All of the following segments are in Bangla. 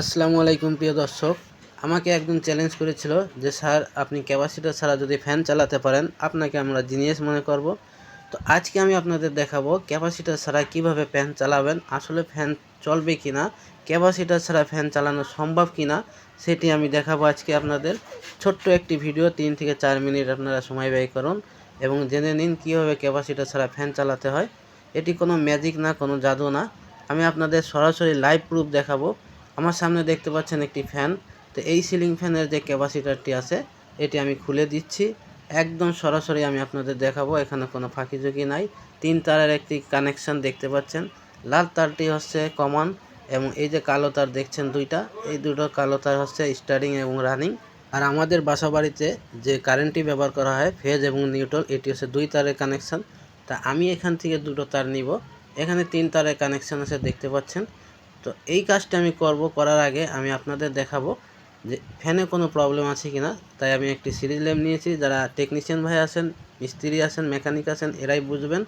আসসালামু আলাইকুম প্রিয় দর্শক। আমাকে একজন চ্যালেঞ্জ করেছিল যে, স্যার, আপনি ক্যাপাসিটার ছাড়া যদি ফ্যান চালাতে পারেন, আপনাকে আমরা জিনিয়াস মনে করব। তো আজকে আমি আপনাদের দেখাবো ক্যাপাসিটার ছাড়া কীভাবে ফ্যান চালাবেন, আসলে ফ্যান চলবে কি না ক্যাপাসিটার ছাড়া ফ্যান চালানো সম্ভব কি না সেটি আমি দেখাবো আজকে আপনাদের। ছোট্ট একটি ভিডিও তিন থেকে চার মিনিট আপনারা সময় ব্যয় করুন এবং জেনে নিন কীভাবে ক্যাপাসিটার ছাড়া ফ্যান চালাতে হয়। এটি কোনো ম্যাজিক না, কোনো জাদু না। আমি আপনাদের সরাসরি লাইভ প্রুফ দেখাবো। আমার সামনে দেখতে পাচ্ছেন একটি ফ্যান। তো এই সিলিং ফ্যানের যে ক্যাপাসিটারটি আছে, এটি আমি খুলে দিচ্ছি। একদম সরাসরি আমি আপনাদের দেখাবো, এখানে কোনো ফাঁকিঝুঁকি নাই। তিন তারের একটি কানেকশন দেখতে পাচ্ছেন। লাল তারটি হচ্ছে কমন এবং এই যে কালো তার দেখছেন দুইটা, এই দুটো কালো তার হচ্ছে স্টার্টিং এবং রানিং। আর আমাদের বাসা বাড়িতে যে কারেন্টটি ব্যবহার করা হয়, ফেজ এবং নিউট্রাল, এটি হচ্ছে দুই তারের কানেকশন। তা আমি এখান থেকে দুটো তার নিব। এখানে তিন তারের কানেকশন আছে, দেখতে পাচ্ছেন। তো এই কাজটা আমি করব, করার আগে আমি আপনাদের দেখাবো যে ফ্যানে কোনো প্রবলেম আছে কি না তাই আমি একটি সিরিজ ল্যাম্প নিয়েছি, যারা টেকনিশিয়ান ভাই আছেন, মিস্ত্রি আছেন, মেকানিক আছেন, এরাই বুঝবেন।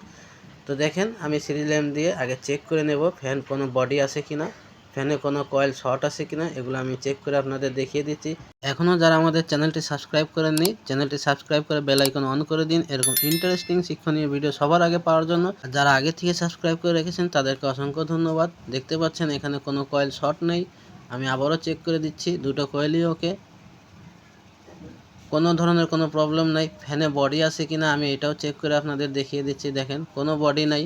তো দেখেন, আমি সিরিজ ল্যাম্প দিয়ে আগে চেক করে নেব ফ্যান কোনো বডি আছে কি না ফ্যানে কোনো কয়েল শর্ট আছে কিনা এগুলো আমি চেক করে আপনাদের দেখিয়ে দিচ্ছি। এখনও যারা আমাদের চ্যানেলটি সাবস্ক্রাইব করেননি, চ্যানেলটি সাবস্ক্রাইব করে বেল আইকন অন করে দিন। এরকম ইন্টারেস্টিং শিক্ষণীয় ভিডিও সবার আগে পাওয়ার জন্য। যারা আগে থেকে সাবস্ক্রাইব করে রেখেছেন, তাদেরকে অসংখ্য ধন্যবাদ। দেখতে পাচ্ছেন এখানে কোনো কয়েল শর্ট নেই। আমি আবারও চেক করে দিচ্ছি, দুটো কয়েলই ওকে। কোনো ধরনের কোনো প্রবলেম নাই। ফ্যানে বডি আছে কিনা আমি এটাও চেক করে আপনাদের দেখিয়ে দিচ্ছি, দেখেন। কোনো বডি নাই।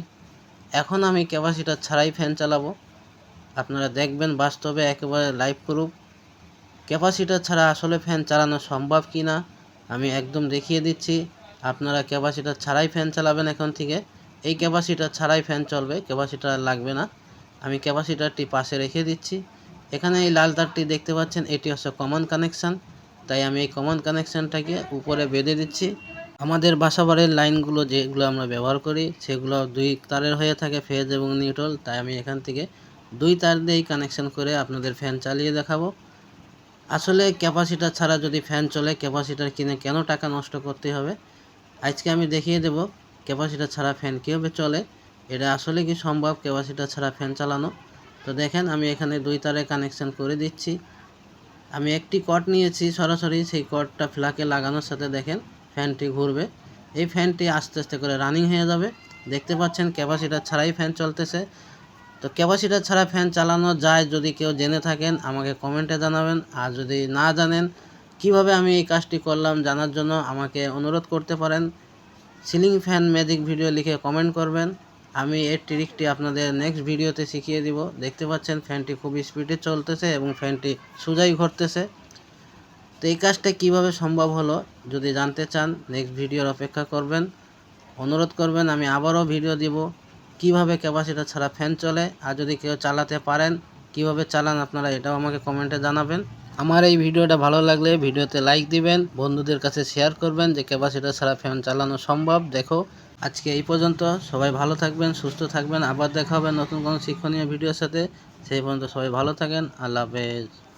এখন আমি ক্যাপাসিটার ছাড়াই ফ্যান চালাবো। আপনারা দেখবেন বাস্তবে একেবারে লাইভ প্রুফ ক্যাপাসিটার ছাড়া আসলে ফ্যান চালানো সম্ভব কি না আমি একদম দেখিয়ে দিচ্ছি। আপনারা ক্যাপাসিটার ছাড়াই ফ্যান চালাবেন এখন থেকে। এই ক্যাপাসিটার ছাড়াই ফ্যান চলবে ক্যাপাসিটার লাগবে না। আমি ক্যাপাসিটারটি পাশে রেখে দিচ্ছি। এখানে এই লাল তারটি দেখতে পাচ্ছেন, এটি হচ্ছে কমন কানেকশান তাই আমি এই কমন কানেকশানটাকে উপরে বেঁধে দিচ্ছি। আমাদের বাসাবাড়ির লাইনগুলো যেগুলো আমরা ব্যবহার করি, সেগুলো দুই তারের হয়ে থাকে ফেজ এবং নিউট্রাল তাই আমি এখান থেকে দুই তার দিয়েই কানেকশান করে আপনাদের ফ্যান চালিয়ে দেখাবো। আসলে ক্যাপাসিটার ছাড়া যদি ফ্যান চলে ক্যাপাসিটার কিনে কেন টাকা নষ্ট করতে হবে? আজকে আমি দেখিয়ে দেব ক্যাপাসিটার ছাড়া ফ্যান কীভাবে চলে, এটা আসলে কি সম্ভব ক্যাপাসিটার ছাড়া ফ্যান চালানো? তো দেখেন, আমি এখানে দুই তারে কানেকশান করে দিচ্ছি। আমি একটি কট নিয়েছি সরাসরি, সেই কটটা ফ্ল্যাকে লাগানোর সাথে দেখেন ফ্যানটি ঘুরবে। এই ফ্যানটি আস্তে আস্তে করে রানিং হয়ে যাবে। দেখতে পাচ্ছেন ক্যাপাসিটার ছাড়াই ফ্যান চলতেছে। তো ক্যাপাসিটার ছাড়া ফ্যান চালানো যায় যদি কেউ জেনে থাকেন, আমাকে কমেন্টে জানাবেন। আর যদি না জানেন কীভাবে আমি এই কাজটি করলাম জানার জন্য আমাকে অনুরোধ করতে পারেন, সিলিং ফ্যান ম্যাজিক ভিডিও লিখে কমেন্ট করবেন। আমি এর ট্রিকটি আপনাদের নেক্সট ভিডিওতে শিখিয়ে দিব। দেখতে পাচ্ছেন, ফ্যানটি খুব স্পিডে চলতেছে এবং ফ্যানটি সোজাই ঘুরতেছে তো এই কাজটা কীভাবে সম্ভব হলো যদি জানতে চান, নেক্সট ভিডিওর অপেক্ষা করবেন, অনুরোধ করবেন, আমি আবারও ভিডিও দিব। কীভাবে ক্যাপাসিটার ছাড়া ফ্যান চলে? আর যদি কেউ চালাতে পারেন, কীভাবে চালান আপনারা এটাও আমাকে কমেন্টে জানাবেন। আমার এই ভিডিওটা ভালো লাগলে ভিডিওতে লাইক দিবেন, বন্ধুদের কাছে শেয়ার করবেন যে ক্যাপাসিটার ছাড়া ফ্যান চালানো সম্ভব। দেখো, আজকে এই পর্যন্ত। সবাই ভালো থাকবেন, সুস্থ থাকবেন। আবার দেখা হবে নতুন কোনো শিক্ষণীয় ভিডিওর সাথে। সেই পর্যন্ত সবাই ভালো থাকেন। আল্লাহ হাফেজ।